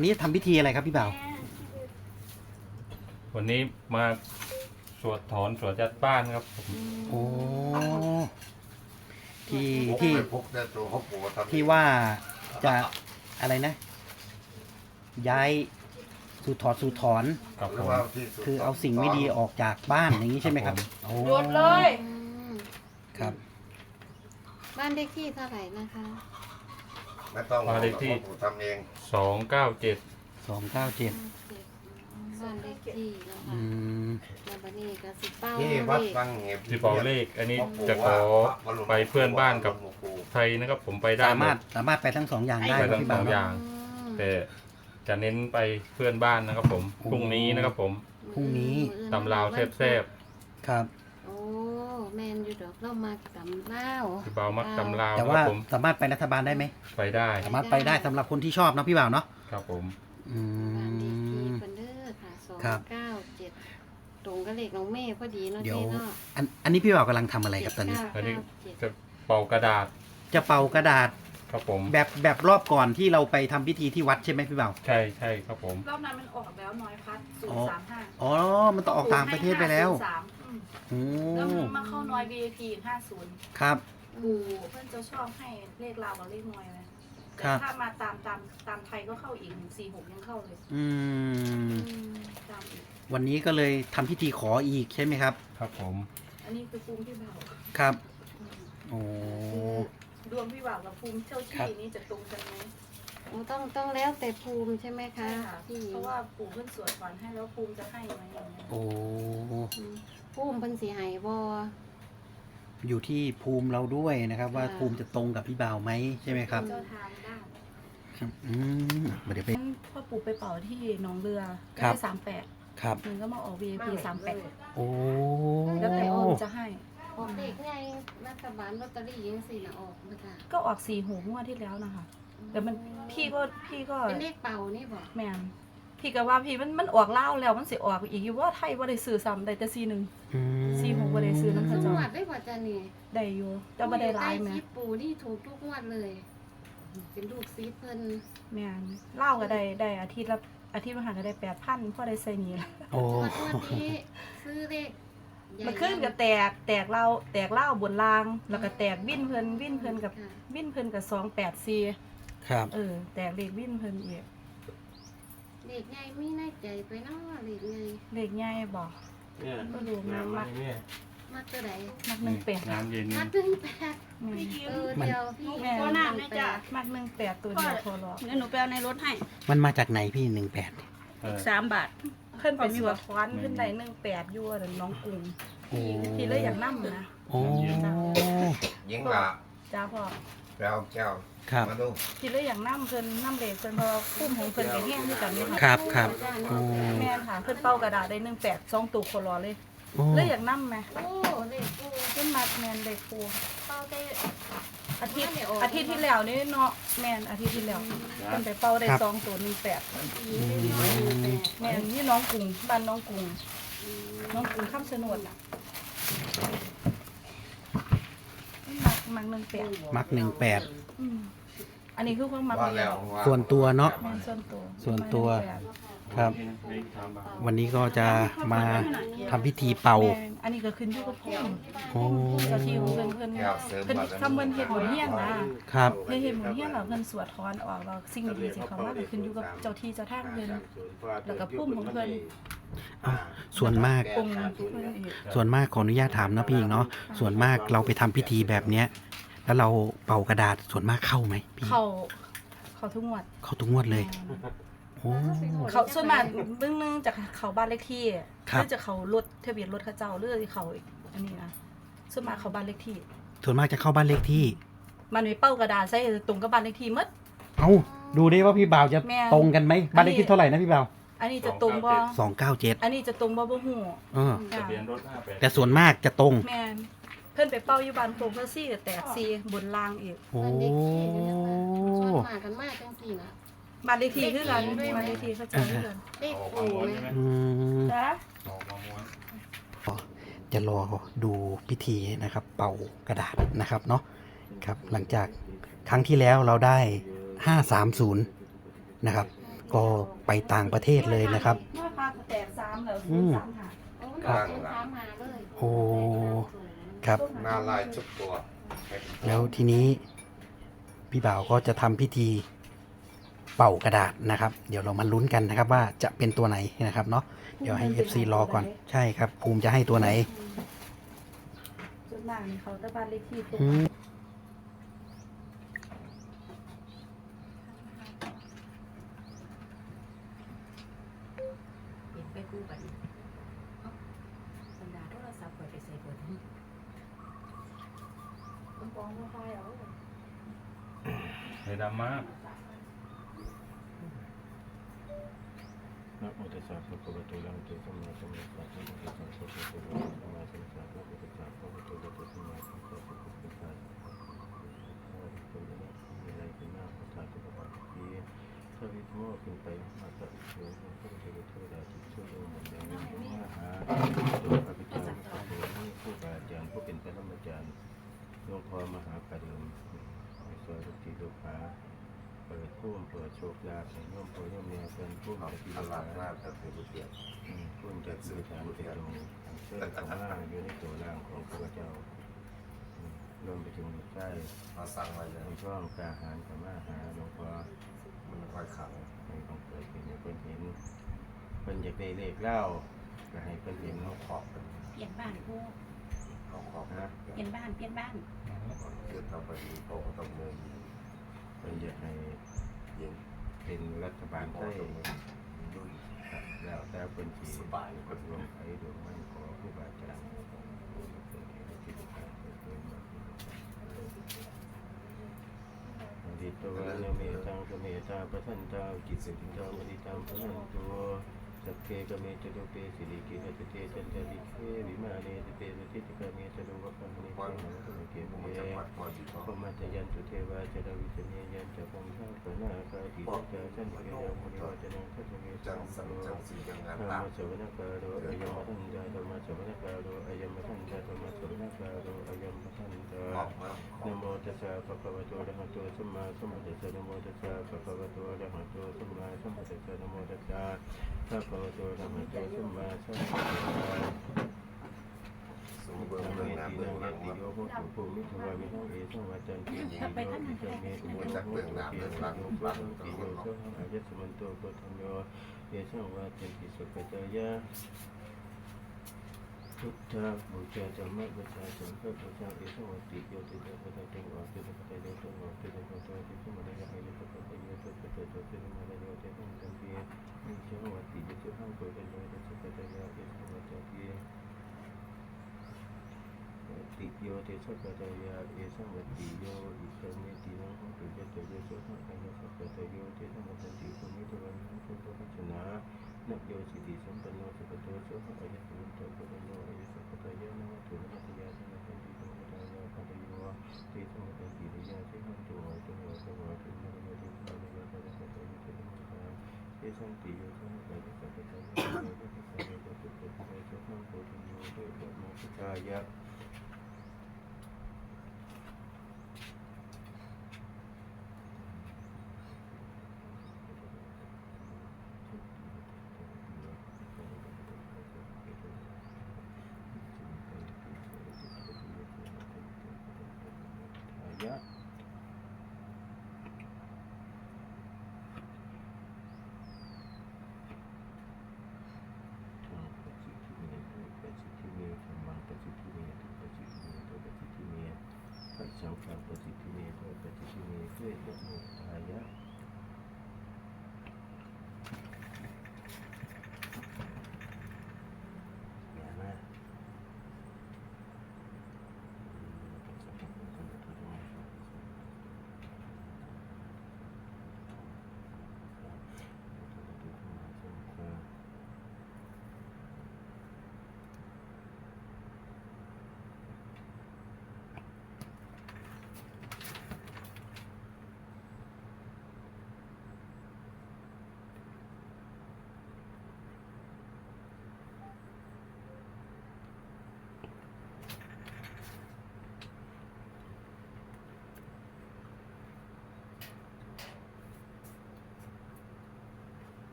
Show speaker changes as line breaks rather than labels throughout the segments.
วันนี้ทำพิธีอะไรครับพี่บ่าว
วันนี้มาสวดถอนสวดจัดบ้านครับผม
โอ้ที่
พก
ที่
ไปพกได้ตัวเขาปวดทำ
ที่ว่าจะอะไรนะ ย้ายสูถอดสูถอน
ครับ
ห
ผ
รือ
ม
ว่าที่สุด
คือเอาสิ่งไม่ดีออกจากบ้านอย่างนี้ใช่ไหมครับ
ครับผม
โอ้
หยุดเลย
อืม
ครับ
บ้านเลขที่เท่าไหร่นะคะ
ไม่ต้องหรอก
มาเลขที่
เขาปวดทำเอง
สองเก้าเจ็ด
สองเก้าเจ็ด
บ้านเลขที่นะ
อื
คะ
ม
แล้วบัดนี้ก็สิเป้า
ที่
เล
วัด
ข
ฟังเห็บ
ที่เป่าเลข อันนี้จะขอไปเพื่อนบ้านกับไทยนะครับ ผมไปได้
สามารถ
หด
สามารถไปทั้งสองอย่างได้
ไป
ครับ
ทั้ง
พี่
ส
บ่า
อ
ว
งอย่าง
อืม
แต่จะเน้นไปเพื่อนบ้านนะครับ ผม
โอ้
พรุ่งนี้นะครับ ผม
พรุ่งนี้
ตำราวแซบ
ครับ
โอ้แม นอยู่ดอกเรามาตำลาว
ๆที่เบามักตำราว
แต่
นะค
ว่า
รับผม
สามารถไปรัฐบาลได้ไหม
ไปได้
สามารถไปได้สำหรับคนที่ชอบเนาะพี่บ่าวเนาะ
ครับผม
อื
บ้านเลขที่
ม
เพิ่นเด้อค่ะสอง
ครับ
เก้าเจ็ดตรงกับเลขน้องเมย์พอดีเนาะ
เดี๋ยว
เจ๊เนาะ
อันอันนี้พี่บ่าวกำลังทำอะไรครับตอนนี้
อันนี้
เจ็ด
จะเป่ากระดาษ
จะเป่ากระดาษ
ครับผม
แบบแบบรอบก่อนที่เราไปทำพิธีที่วัดใช่ไหมพี่บ่าว
ใช่ใช่ครับผม
รอบนั้นมันออกแล้วน้อยพัดศูน
อ๋อ
ย์สามห้า
อ๋อ มันต้องออกต่างประเทศไปแล้ว
สามอืม
โอ้
แล้วมันมาเข้าน้อย VIP ห้าศูนย์
ครับ
ปู่เพื่อนจะชอบให้เลขลาวกับเลขน้อยเลย
ครั
แต่
บ
ถ้ามาตามตามตามไทยก็เข้าอีกสี่หกยังเข้าเลย
อืม
อืม
ตามอีก
วันนี้ก็เลยทำพิธีขออีกใช่ไหมครับ
ครับผม
อันนี้คือภูมิพี่บ่าว
ครับ
อืม
โอ้
คือดวงพี่บ่าวกับภูมิเจ้า
ครับ
ที่นี้จะตรงกันไหม
โอ้ต้องต้องแล้วแต่ภูมิใช่ไหมคะ
ใช่ค่ะ
พี่หญิง
เพราะว่าปู่เพื่อนสวดก่อนให้แล้วภูมิจะให้ไหมอย่างเงี้ย
โอ้
อืม ภูมิเพิ่นสิให้บ่
อยู่ที่ภูมิเราด้วยนะครับ ว่า
ค่ะ
ภูมิจะตรงกับพี่บ่าวไหมใช่ไหมครับ
เจ้าทางได้
ครับอืมเดี๋ยวไป
งั้นพ่อปู่ไปเป่าที่หนองเรือ
ครับ
ได้สามแปด
ครับ
หนึ่งก็มาออก VIP สามแปด
โอ้
แล้วแต่อ้อมจะให้
ออกเลขไงรัฐบาลลอตเตอรี่ยังสินะออกนะคะ
ก็ออกสี่หูงวดที่แล้วนะคะ แต่มันพี่ก็พี่ก็
เป็นเลขเป่านี่บ่
แมน พี่ก็ว่าพี่มันมันออกเล่าวแล้วมันสิออกอีกอยู่ว่าไทยว่าได้ซื้อซ้ำได้แต่ซีหนึ่ง
อืม
สี่หกบ่ได้ซื้อน้ำ
ทุ
เขา
ก
เจ้าง
วดได้บ่จ้ะนี่
ได้อยู่แต่บ่ได้หลายแหม
ใต้คลิปปูนี่ถูกทุกงวดเลย เป็นลูกซีเพิ่น
แมนเล่าวก็ได้ได้อาทิตย์ละอาทิตย์ละหันก็ได้แปดพันพอได้ใส่หนี้ละ
โอ้
งวดงวดนี้ซื้อเลขใหญ่
มันขึ้นกับแตกแตกเล่าแตกเล่าวบนราง แล้วก็แตกวิ่นเพิ่นวิ่นเพิ่นกับ
ค่ะ
วิ่นเพิ่นกับสองแปดสี่
ครับ
เออ แตกเลขวิ่นเพิ่นอีก
เลขใหญ่มีในใจไปเนาะเลขใหญ่
เลขใหญ่บอก
เนี่ย
ก็ดูมันมัก
เนี่ย
มักตัวใด
มักหนึ่งแปด
น้ำเย็น
มั
นี่
กถึงแปด
อืม
เออเดียวพี่
แม่
ก็น้ำนะจ๊ะ
มักหนึ่งแปดตัวเดียวพอหรอก
เดี๋ยวหนูไปเอาในรถให้
มันมาจากไหนพี่หนึ่งแปด
เออ
สามบาท
เพิ่นไปสวดควันเพิ่นได้หนึ่งแปดยั่วน้องกรุง
โอ้
พี่เลยอยากนั่นะ
โอ้
ยิงละ
จ้าพ่อ
แล้วแก้ว
ครับ
มาดู
พี่เลยอยากนั่เพิ่นนั่เด็กเพิ่นเพอคุ้มของเพิ่นก็แห้งด้วยกันนี่
ค
ค่ะ
รับครับโอ้
แม่นค่ะเพิ่นเป่ากระดาษได้หนึ่งแปดสองตัวคนรอเลย
โอ้
เลยอยากนั่ไหม
โอ้เลขปู
เพิ่นมักแม่นเด็กปู
เป้าได้
อาทิตย์อาทิตย์ที่แล้วนี่เนาะแม่นอาทิตย์ที่แล้วเพิ่นไปเป่าได้สองตัวหนึ่งแปด
ปีได้น้อยหนึ่งแปด
แม่นนี่น้องกรุงบ้านน้องกรุงน้องกรุงข้ามสนดน่ะ มักมักหนึ่งแปด
มักหนึ่งแปด
อืมอันนี้คือความมัก
ว่า
เดี
แล้
ยวว
ว่า
ส่วนตัวเนาะ
แม่นส่วนตัว
ส่วนตัว
มักหนึ่งแปด
ครับ วันนี้ก็จะมาทำพิธีเป่า
แม่นอันนี้ก็ขึ้นอยู่กับพุ่ม
โอ้
เจ้าที่ของเพิ่นเพิ่น
แก้วเสริม
เพิ่น
บารมี
ทำเพิ่นเฮ็ดหมุนเฮียนนะครับ เพิ่นเฮ็ดหมุนเฮียนแล้วเพิ่นสวดถอนออกแล้วสิ่งดีๆสิเข้ามาก็ขึ้นอยู่กับเจ้าที่เจ้าทางเพิ่นแล้วก็พุ่มของเพิ่น
เอ้าส่วนมาก
องค์เพิ่นอีก
ส่วนมากขออนุญาตถามนะพี่หญิงเนาะ ส่วนมากเราไปทำพิธีแบบเนี้ย แล้วเราเป่ากระดาษส่วนมากเข้าไหมพี่
เขาเขาทุกงวด
เข้าทุกงวดเลยโอ้
เขาส่วนมากเบื้องหนึงจากเขาบ้านเลขที่
ครับ
หรือจะเขารถทะเบียนรถเขาเจ้าหรือเขาอันนี้นะส่วนมากเขาบ้านเลขที่
ส่วนมากจะเข้าบ้านเลขที่
มันมีเป้ากระดาษใส่ตรงกับบ้านเลขที่หมด
เอ้าดูดิว่าพี่บ่าวจะ
แม่
ตรงกันไหมบ้านเลขที่เท่าไหร่นะพี่บ่าว
อันนี้จะตรงบ่
สองเก้าเจ็ด
อันนี้จะตรงบ่บ่ฮู้
เออ
ทะเบียนรถห้าแปด
แต่ส่วนมากจะตรง
แม่นเพิ่นไปเป้าอยู่บ้านโคงเพิ่นซี่ก็แตกซีบนล่างอีก
โอ้
บ้านเลขที่เนี่ยนะคะชวนมากันมากจังสี่นะ
บ้านเลขที่คือกัน
เลขที่ด้วยไหม
บ้านเลขที่เขาเจ้าคือกัน
เลขปูนะ
อืม
จ้ะ
ออกมาม้วน
จะรอดูพิธีนะครับ เป่ากระดาษนะครับเนาะครับ หลังจากครั้งที่แล้วเราได้ห้าสามศูนย์นะครับ ก็ไปต่างประเทศเลยนะครับ
น้อยพาก็แตกสามแล้ว
อืม
สามหา
โอ้มัน
ครับ
ศูนย์สามหาเลย
โอ้ ครับ
หน้าลายชุบตัว
แล้วทีนี้ พี่บ่าวก็จะทำพิธี เป่ากระดาษนะครับ เดี๋ยวเรามาลุ้นกันนะครับว่าจะเป็นตัวไหนนะครับเนาะเดี๋ยวให้ FC รอก่อนใช่ครับ ภูมิจะให้ตัวไหน
ส่วนมากนี่เขาแตะบ้านเลขที่ตรง
อืม
เห็นไปกู้กันบรรดาโทรศัพท์เปิดไปใส่เปิด
ตรงกองไฟเอา
เลยดำมาก
นะโมตัสสะภะคะวะโตอะระหะโตสัมมาสัมพุทธัสสะนะโมตัสสะภะคะวะโตอะระหะโตสัมมาสัมพุทธัสสะนะโมตัสสะภะคะวะโตอะระหะโตสัมมาสัมพุทธัสสะนะโมตัสสะภะคะวะโตอะระหะโตสัมมาสัมพุทธัสสะมีอะไรเป็นหน้าพระธาตุพระบาททีถ้าวิโมกข์ขึ้นไปมาตะอิโสมพระเทวเทวดาทุกชั่วโมงหมดแล้วมาหาตัวข้าพเจ้าพระเถรนี้ผู้บาอาจารย์ผู้เป็นปรมาจารย์หลวงพ่อมหาปริมให้สอนทุกทีลูกหา เปิดพุ่มเปิดโชคลาภให้โยมพ่อโยมแม่เป็นผู้
ขอบ
ปฏิ
ต
บั
ลาด
ติ
หน้าจะเป็นเตียง
อืมพุ่มจะสื่อสารเป็นตรงเชื่อธรรมะอยู่ในตัวร่างของพระเจ้าอืมรวมไปถึงใต้
มาสั่งไว้เลย
ในช่องกาหารธรรมะหาหลวงพ่อ
มันค่อยขัง
ให้ต้องเกิดเป็นเพิ่นเห็นเพิ่นอยากได้เลขเล่าก็ให้เพิ่นเห็น
เขาขอบเป็น
เปลี่ยนบ้านกู้
เขาขอบ
นะ
เปลี่ยนบ้านเปลี่ยนบ้าน
คือต้องไปดีเขาก็ต้องเดิน
เพิ่นอยากให้
ยิง
เป็นรัฐบาลไท
เขา
ย
ต้องดุย
ครับแล้วแต่เพิ่นสิ
สบายก็
รวมไอ้ดวงมันขอผู้บาอาจารย์ดิตวะนเมตังกเมตาปะทันตาจิตสิตามดิตังพนันตัว สัพเพกเมจตุเปสิริกินัตเตจันตริเขวิมาเนตเปสติตกเมจตุวะคันนิ
วั
เข
น
หัตเก
มัน
เม
พ
มัจยันตุเทวาจารวิจเนยันจะพงทาปนาคาติจาจันติยามุนิวจนังคัจเม
จังสังจังสีจังงาน
ธรร
ตามะ
สวนกาโรอายมทันจาธรรมะสวนกาโรอายมทันจาธรรมะสวนกาโรอายมทันจานโมตัสสะภะคะวะโตอะระหะโตสัมมาสัมพุทธัสสะนโมตัสสะภะคะวะโตอะระหะโตสัมมาสัมพุทธัสสะนโมตัสสะภะคะวโตอะระหะโตสุมมาสัมพุทธัสสะ
สูงเบื้อง
ตัง
เบื้อง
เม
หน้า
ติ
เบื้องหลั
ย
ง
ติโยโหตุภูมิทวามิทังเอสังวาจันติยิ
ไปท่านนั้น
มิตังเมติโยโหตุภูมิทวามิหังเอสังวาจันติโยโสหังอายัสมันโตโกธัญโยเอสังวาจันติสุขจยะ พุทธบูชาธรรมบูชาสังฆบูชาเอสวัตติโยติเดชะเตงออกเตะปะเตเดชะออกเตะปะเตเดชะมาได้ยังไงเดชะปะเตโยเตะปะเตโยเตะมาได้โยเตะตั้งกันเพียมิเชวัตติเดชะหังโกเตโยเดชะปะเตโยเดชะวัตติเพียติโยเตชะปะเตโยเอสังวัตติโยอิสเมตินังหังตุเยเตโยโสหังกันยะปะเตโยเตสังวัตติภูมิตวันหังพุทธวจนะนักโยสิติสัมปันโนสุปโตโสภะอายะสุนโตปะโนอายะสัพพะยะนะตุนะมัตยาสันะปันติสัมปทายาปัตโยเตสัมปันติริยาเตหังตุวะตุวะสวะตุนะโยตุนะโยตะระตะวิเตนะมะ เตสัมติโยสัมปะยะสัพพะยะนะโยตะสัพพะยะตุตุตุโสหังโพธิโยเตปะโมสุทายะยะทางปัจจิที่มีปัจจิที่มีธรรมังปัจจิที่มีทุกปัจจิที่มีตัวปัจจิที่มี ปัจจังขังปัจจิที่มีตัวปัจจิที่มีด้วยยะโมทายะ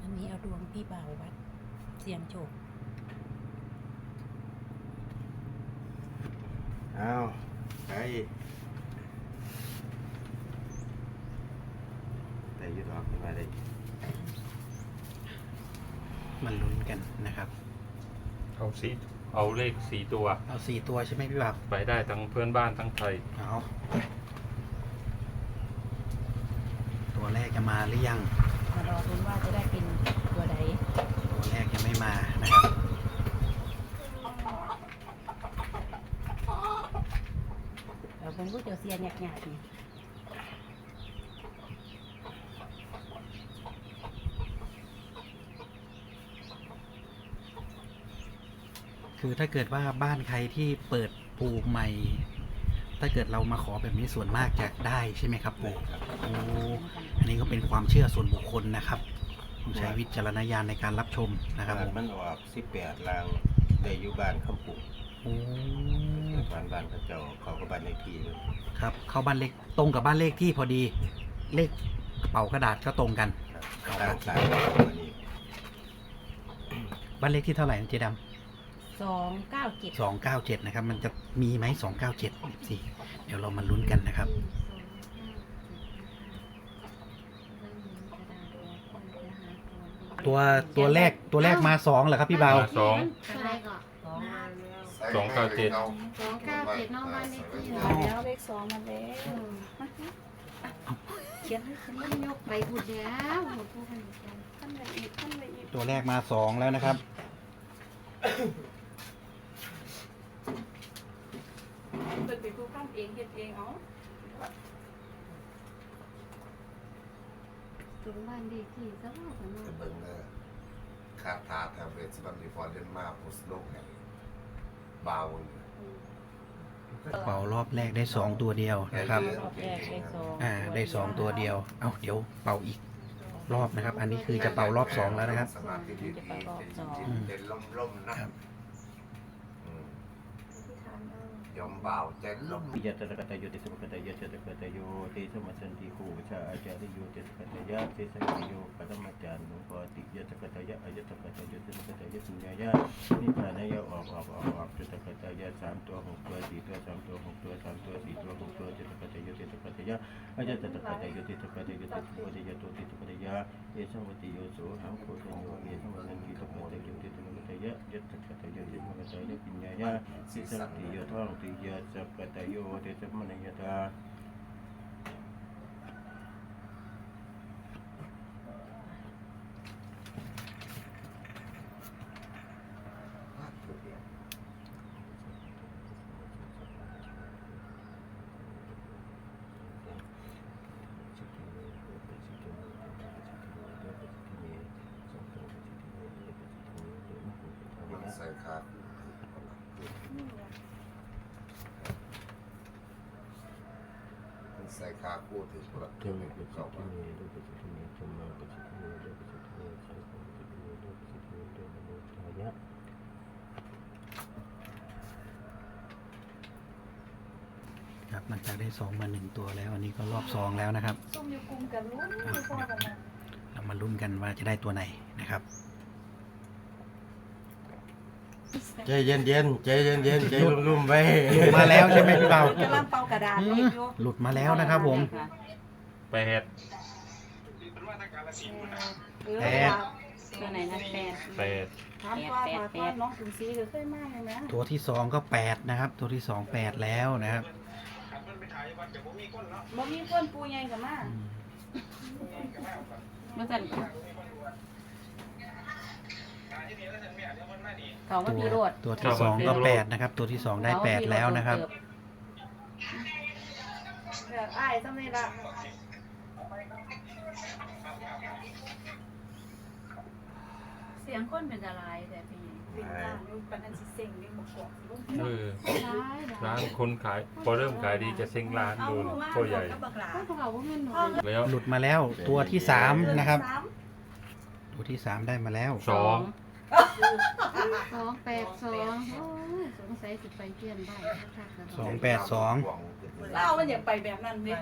อันนี้เอาดวงพี่บ่าววัด เสียงโชค
อ้าวไปแต่ยุดออกขึ้นมาได้
มันลุ้นกันนะครับ
เอาสีเอาเลขสี่ตัว
เอาสี่ตัวใช่ไหมพี่บ่าว
ไปได้ทั้งเพื่อนบ้านทั้งไทย
เอาตัวแรกจะมาหรือยัง
มารอรุ้นว่าจะได้เป็นตัวใด
ตัวแรกยังไม่มานะครับ
เราเป็นผู้เจ้าเสียหยาดๆนี่
คือถ้าเกิดว่าบ้านใครที่เปิดปูใหม่ ถ้าเกิดเรามาขอแบบนี้ส่วนมากจะได้ใช่ไหมครับปู่โอ้อันนี้ก็เป็นความเชื่อส่วนบุคคลนะครับต้องใช้วิจารณญาณในการรับชมนะครับผม
มันออกสิบแปดลางได้อยู่บ้านคำปุ่
โอ้
บ้านบ้านเขาเจ้าเขาก็บ้านเลขที่เลย
ครับ เข้าบ้านเลขตรงกับบ้านเลขที่พอดี เลขกระเป๋ากระดาษก็ตรงกัน
ครับต่างต่างวันนี้
บ้านเลขที่เท่าไหร่นะเจด
สองเก้าเจ็ดำ
สองเก้าเจ็ดนะครับ มันจะมีไหมสองเก้าเจ็ดสิเดี๋ยวเรามาลุ้นกันนะครับ ตัวตัวแรกตัวแรกมาสองเหรอครับพี่เบา
มาสอง
อะไรก่อน
สอง
สองเก้าเจ็ด
สองเก้าเจ็ดน้องบ้านเลขที่
มาแล้วเลขสองมาแล้ว
เขียนให้ฉันมันยกไปหุดแล้วหุดผู้คนกัน
ขั้นไปอีกขั้นไปอีก
ตัวแรกมาสองแล้วนะครับ
เปิดไปผู้ขั้น เองเฮ็ดเองเอา
ตรงบ้านเลขที่สักว่ากันเนาะ
จะเบิ่งเด้อคาถาแถวเวสบันดีฟอร์เดนมาร์กโพสต์โลกให้บาวเนี่ย
เป่ารอบแรกได้สองตัวเดียวนะครับ
รอบแรกได้สอง
อ่า ได้สองตัวเดียว เอาเดี๋ยวเป่าอีกรอบนะครับ อันนี้คือจะเป่ารอบสองแล้วนะครับ
สมาธิดีๆเด่นล่มๆนะครับ อืม
ที่ทานเอา
ยมบ่าวใจล่ม
ยะตระกตะโยติสมกตะยะเจตกตะโยติสมัสันติคูชาอาจาริโยเจตกตะยะเทสังกิโยปรมาจารย์หลวงพ่อติยะตะกตะยะอายะตะกตะยะติสมกตะยะสุญญายะนิพพานายะออกออกออกออกเจตะกตะยะสามตัวหกตัวสี่ตัวสามตัวหกตัวสามตัวสี่ตัวหกตัวเจตะกตะยะเจตกตะยะอายะตะกตะยะติสมกตะยะติสมกตะยะตัวติสมกตะยะเอสังวติโยโสหังโคตโยเอสังวันติสมกตะยะติ สมกตะยะยะตกตะยะติสมกตะยะปิญญายะสิสัตติยะท่องติยะสัพพตะโยเตสัมมนยะตา
มันใส่ขามัน ใส่ขาคู่ถึงประ
เท
ตู
มิปัจ
เข้า
จิ
มา
เมดุปัจจิเมธรรมาปัจจิเมดุปัจจิเมสังฆปัจจิเมดุปัจจิเมดุมโนทายะ
ครับหลังจากได้สองมาหนึ่งตัวแล้ว อันนี้ก็รอบสองแล้วนะครับ
ส้มอยู่กลุ่มกันลุ้นอยู่พอกันนะ
เรามาลุ้นกันว่าจะได้ตัวไหนนะครับ
ใจเย็นเย็นใจเย็นเย็นใจรุ่มๆไว้
หลุดมาแล้วใช่ไหมพี่เบา กำ
ลังเป่ากระดาษ
อื
เล
ม
ขอยู่
หลุดมาแล้วนะครับผม
แปด
เออ
แปด
ตัวไหนนะแปด
แปด
ถามว่าถามว่าน้องถึงสีหรือเคยมากเลยนะ
ตัวที่สองก็แปดนะครับ ตัวที่สองแปดแล้วนะครับ
บ่มีคนปูใหญ่กับมา
อืม
เมื่อสัน เขาว่า
ตัว
พี่โรด
ตัวที่สองก็แปดนะครับ ตัวที่สองได้แปดแล้วนะครับ
เลือกอ้ายซ้ำนี่ละเสียงคนเป็นอะไรแต่พี่วิ่งตามอยู่ปานนั้นสิเซ็งวิ่งบ่กอกสิบ่
เออ
ร้ายเหรอ
ร้านคนขายพอเริ่มขายดีจะเซ็งร้านดูตัวใหญ่
กับบักหลา
ก็เขาว่าเงินหนู
แล้ว
หลุดมาแล้วตัวที่สามนะครับ ตัวที่สามได้มาแล้ว
สอง
สองแปดสองโอ้ยสงสัยสิไปเพื่อนบ้านคักๆแล้ว
สองแปดสอง
เล่ามันอยากไปแบบนั้นเด้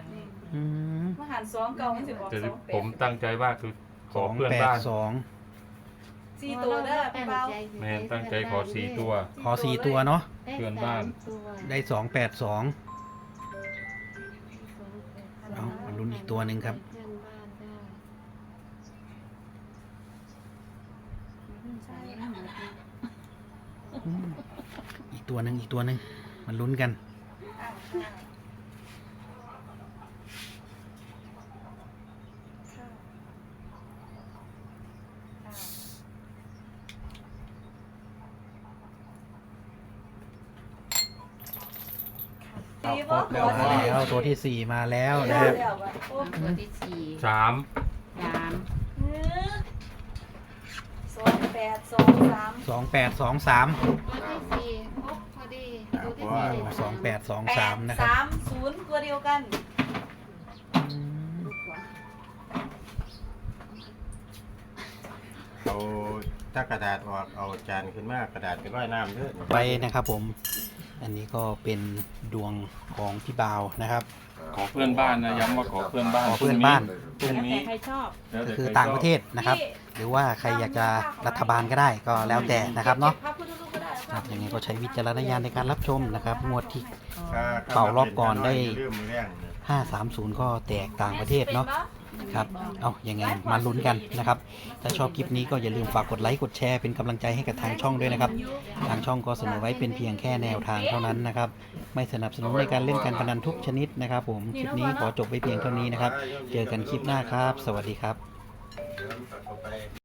อืม
มาหารสองเก่ามันสิบอก
แต่
สองแป
ผ
ด
มตั้งใจว่าคือข
ส
อ
อง
เพื่อน
แปด
บ้าน
สอง
สี่ตัวเด้อพี่เบา
แม่ตั้งใจขอสี่ตัว
ขอสี่ตัวเนาะ
เพื่อนบ้าน
ได้สองแปดสอง เอามาลุ้นอีกตัวหนึ่งครับ
เพื่อนบ้านได้
อืมอีก ตัวหนึ่งอีกตัวหนึ่งมันลุ้นกัน
สี่บ่
แล้ว
มาแล้วตัวที่สี่มาแล้วนะครับ
ตัวที่สี่
สาม
สาม
สองแปดสองสาม
สองแปดสองสาม
ตัวที่สี่ครบพอดีตัวที่สี่ได้
สองแปดสอง
แป
สาม
ด
นะครับ
สามศูนย์ตัวเดียวกัน
อืม
เอาถ้ากระดาษออกเอาจานขึ้นมากระดาษไปว่ายน้ำเด้อ
ไปนะครับผม อันนี้ก็เป็นดวงของพี่บาวนะครับ
ขอเพื่อนบ้านนะย้ำว่าขอเพื่อนบ้าน
ขอเพื่อนบ้าน
พรุ่งนี้
ใครชอบ
แล้ว
ก็
แต่
คือ
ใร
ต่างประเทศนะครับหรือว่าใครอยากจะรัฐบาลก็ได้ก็แล้วแต่นะครับเนาะ
พระพุทธรูปก็ได้
ครับยังไงก็ใช้วิจารณญาณในการรับชมนะครับงวดที่
ถ้
เป่ารอบก่อนได้
อย่าลืมมือแรงนะ
530 ก็แตกต่างประเทศเนาะ ครับ เอายังไงมาลุ้นกันนะครับ ถ้าชอบคลิปนี้ก็อย่าลืมฝากกดไลค์กดแชร์เป็นกำลังใจให้กับทางช่องด้วยนะครับ ทางช่องก็เสนอไว้เป็นเพียงแค่แนวทางเท่านั้นนะครับ ไม่สนับสนุนในการเล่นการพนันทุกชนิดนะครับผม คลิปนี้ขอจบไว้เพียงเท่านี้นะครับ เจอกันคลิปหน้าครับ สวัสดีครับ